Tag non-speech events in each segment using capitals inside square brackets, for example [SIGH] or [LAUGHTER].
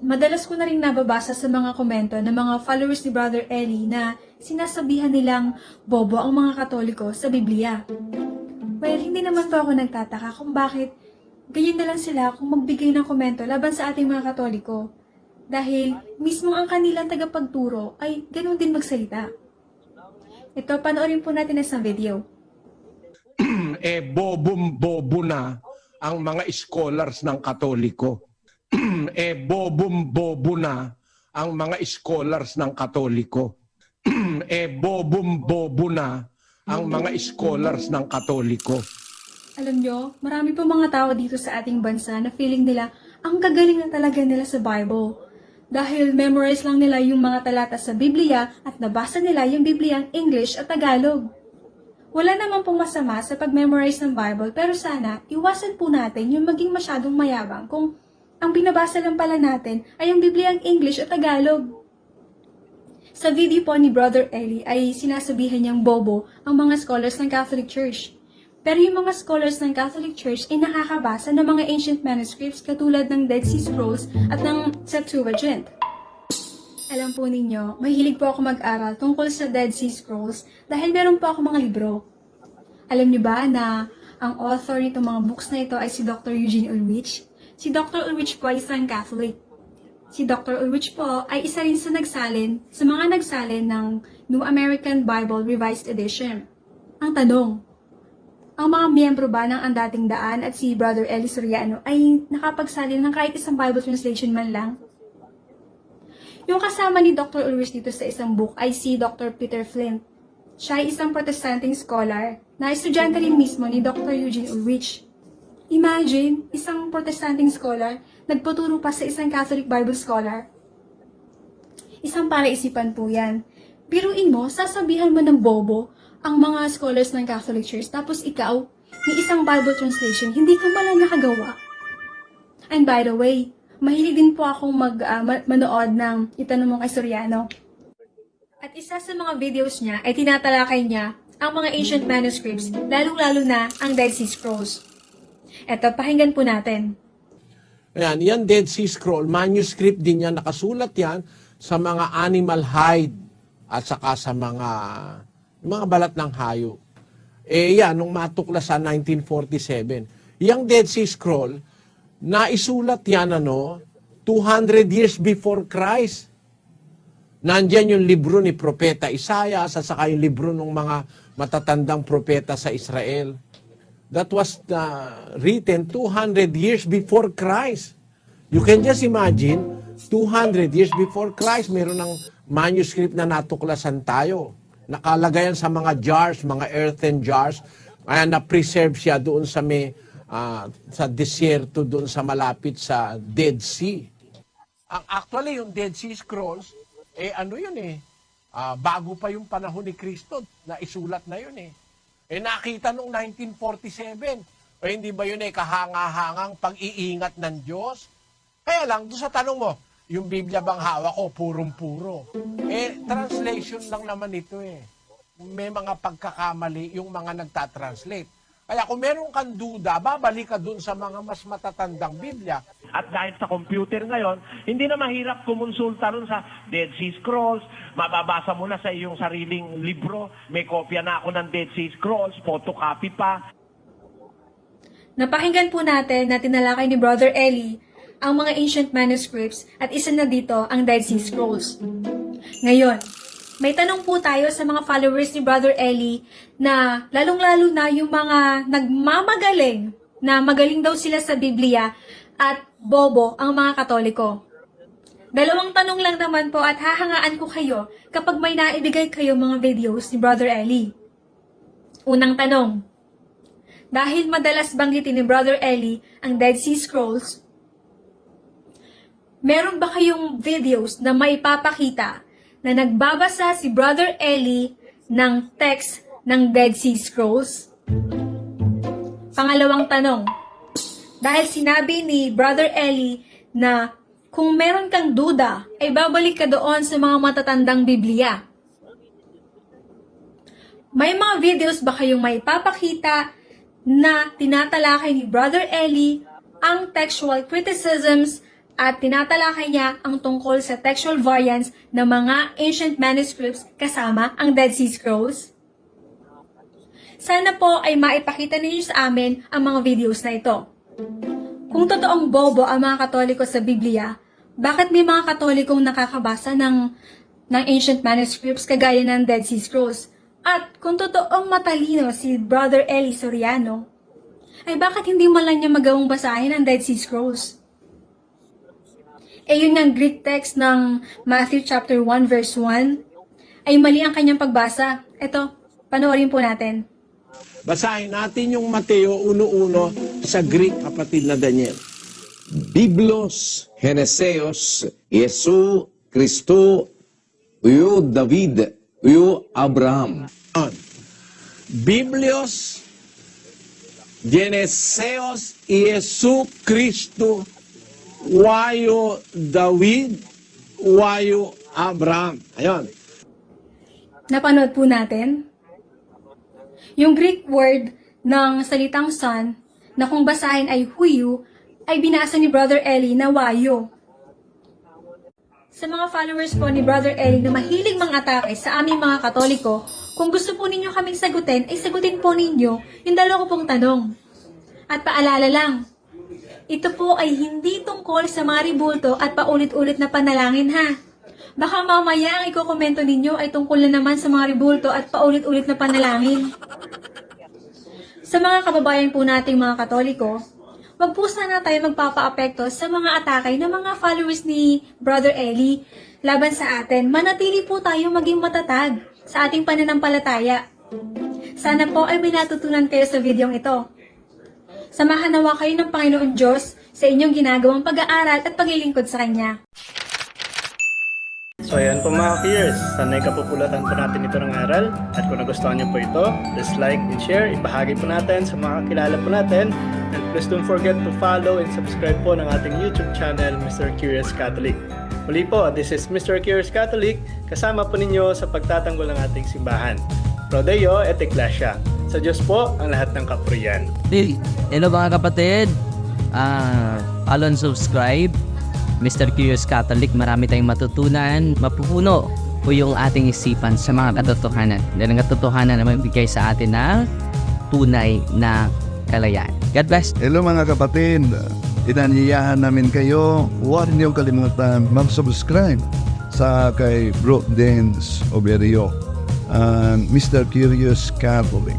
madalas ko na rin nababasa sa mga komento ng mga followers ni Brother Eli na sinasabihan nilang bobo ang mga katoliko sa Biblia. Well, hindi naman po ako nagtataka kung bakit ganyan na lang sila kung magbigay ng komento laban sa ating mga katoliko. Dahil mismo ang kanilang tagapagturo ay ganun din magsalita. Ito, panoorin po natin ang isang video. [CLEARS THROAT] eh bobom-bobo na ang mga scholars ng Katoliko. Eh bobom-bobo na ang mga scholars ng Katoliko. [CLEARS THROAT] eh bobom-bobo na ang mga scholars ng Katoliko. Alam nyo, marami po mga tao dito sa ating bansa na feeling nila ang gagaling na talaga nila sa Bible. Dahil memorize lang nila yung mga talata sa Biblia at nabasa nila yung Biblia ang English at Tagalog. Wala naman pong masama sa pag-memorize ng Bible pero sana iwasan po natin yung maging masyadong mayabang kung ang binabasa lang pala natin ay ang Biblia ang English at Tagalog. Sa video po ni Brother Eli ay sinasabihan niyang bobo ang mga scholars ng Catholic Church. Pero yung mga scholars ng Catholic Church ay nakakabasa ng mga ancient manuscripts katulad ng Dead Sea Scrolls at ng Septuagint. Alam po ninyo, mahilig po ako mag-aral tungkol sa Dead Sea Scrolls dahil meron po ako mga libro. Alam niyo ba na ang author nitong mga books na ito ay si Dr. Eugene Ulrich? Si Dr. Ulrich po ay isang Catholic. Si Dr. Ulrich po ay isa rin sa nagsalin, sa mga nagsalin ng New American Bible Revised Edition. Ang tanong, ang mga miyembro ba ng ang dating daan at si Brother Eli Soriano ay nakapagsalin ng kahit isang Bible translation man lang? Yung kasama ni Dr. Ulrich dito sa isang book ay si Dr. Peter Flint. Siya ay isang protestanting scholar na estudyante rin mismo ni Dr. Eugene Ulrich. Imagine, isang protestanting scholar nagpaturo pa sa isang Catholic Bible scholar. Isang para-isipan po yan. Biruin mo, sasabihan mo ng bobo ang mga scholars ng Catholic Church tapos ikaw, ni isang Bible translation, hindi ka malang nakagawa. And by the way, mahilig din po akong mag, ma- manood ng Itanong mo kay Soriano. At isa sa mga videos niya ay tinatalakay niya ang mga ancient manuscripts, lalong-lalo na ang Dead Sea Scrolls. Eto, pakinggan po natin. Ayan, yan Dead Sea Scroll, manuscript din yan, nakasulat yan sa mga animal hide at saka sa mga mga balat ng hayop. Eh yan, nung matuklasan 1947, yung Dead Sea Scroll, naisulat yan ano, 200 years before Christ. Nandyan yung libro ni Propeta Isaiah, at saka yung libro ng mga matatandang propeta sa Israel. That was uh, written 200 years before Christ. You can just imagine, 200 years before Christ, meron ng manuscript na natuklasan tayo. Nakalagay yan sa mga jars, mga earthen jars. Kaya na-preserve siya doon sa may, ah, sa desierto, doon sa malapit sa Dead Sea. Ang actually, yung Dead Sea Scrolls, eh ano yun eh, ah, bago pa yung panahon ni Kristo, na isulat na yun eh. Eh nakita nung 1947, eh hindi ba yun eh kahanga-hangang pag-iingat ng Diyos? Kaya lang, doon sa tanong mo, yung Biblia bang hawak ko, purong-puro. Eh, translation lang naman ito eh. May mga pagkakamali yung mga nagtatranslate. Kaya kung meron kang duda, babalik ka dun sa mga mas matatandang Biblia. At dahil sa computer ngayon, hindi na mahirap kumonsulta ron sa Dead Sea Scrolls. Mababasa mo na sa iyong sariling libro. May kopya na ako ng Dead Sea Scrolls, photocopy pa. Napakinggan po natin na tinalakay ni Brother Eli ang mga ancient manuscripts at isa na dito ang Dead Sea Scrolls. Ngayon, may tanong po tayo sa mga followers ni Brother Eli na lalong-lalo na yung mga nagmamagaling na magaling daw sila sa Biblia at bobo ang mga katoliko. Dalawang tanong lang naman po at hahangaan ko kayo kapag may naibigay kayo mga videos ni Brother Eli. Unang tanong, dahil madalas banggitin ni Brother Eli ang Dead Sea Scrolls, meron ba kayong videos na maipapakita na nagbabasa si Brother Eli ng text ng Dead Sea Scrolls? Pangalawang tanong, dahil sinabi ni Brother Eli na kung meron kang duda, ay babalik ka doon sa mga matatandang Biblia. May mga videos ba kayong may papakita na tinatalakay ni Brother Eli ang textual criticisms at tinatalakay niya ang tungkol sa textual variants ng mga ancient manuscripts kasama ang Dead Sea Scrolls. Sana po ay maipakita ninyo sa amin ang mga videos na ito. Kung totoong bobo ang mga katoliko sa Biblia, bakit may mga katolikong nakakabasa ng, ng ancient manuscripts kagaya ng Dead Sea Scrolls? At kung totoong matalino si Brother Eli Soriano, ay bakit hindi mo lang niya magawang basahin ang Dead Sea Scrolls? Eh yun ang Greek text ng Matthew chapter 1 verse 1 ay mali ang kanyang pagbasa. Ito, panoorin po natin. Basahin natin yung Mateo 1.1 sa Greek, kapatid na Daniel. Biblos Geneseos Jesu Kristo Uyo David Uyo Abraham On. Biblios Geneseos Iesu Kristo Wayo David Wayo Abraham. Ayun. Napanood po natin. Yung Greek word ng salitang son na kung basahin ay huyu ay binasa ni Brother Eli na wayo. Sa mga followers po ni Brother Eli na mahilig mga atake sa aming mga katoliko, kung gusto po ninyo kaming sagutin, ay sagutin po ninyo yung dalawa ko pong tanong. At paalala lang, ito po ay hindi tungkol sa mga ribulto at paulit-ulit na panalangin ha. Baka mamaya ang ikokomento ninyo ay tungkol na naman sa mga ribulto at paulit-ulit na panalangin. Sa mga kababayan po nating mga katoliko, wag po sana tayo magpapa-apekto sa mga atake ng mga followers ni Brother Eli laban sa atin. Manatili po tayo maging matatag sa ating pananampalataya. Sana po ay may natutunan kayo sa videong ito. Samahan nawa kayo ng Panginoon Diyos sa inyong ginagawang pag-aaral at paglilingkod sa Kanya. So ayan po mga peers, sanay kapupulatan po natin ito ng aral at kung nagustuhan niyo po ito, please like and share, ibahagi po natin sa mga kakilala po natin and please don't forget to follow and subscribe po ng ating YouTube channel, Mr. Curious Catholic. Muli po, this is Mr. Curious Catholic, kasama po ninyo sa pagtatanggol ng ating simbahan. Pro Deo et Ecclesia. Sa Diyos po ang lahat ng kapurian. Hey, hello mga kapatid. Ah, follow and subscribe. Mr. Curious Catholic, marami tayong matutunan. Mapupuno po yung ating isipan sa mga katotohanan. Dahil ang katotohanan na magbigay sa atin ng tunay na kalayaan. God bless. Hello mga kapatid, inanyayahan namin kayo, huwag niyong kalimutan mag-subscribe sa kay Bro Dance Oberio and Mr. Curious Catholic.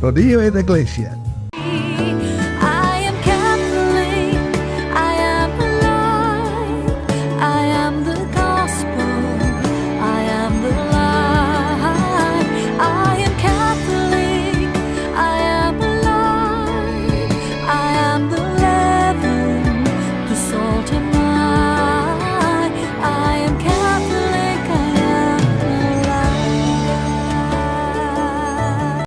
matuto. Rodillo et Iglesia.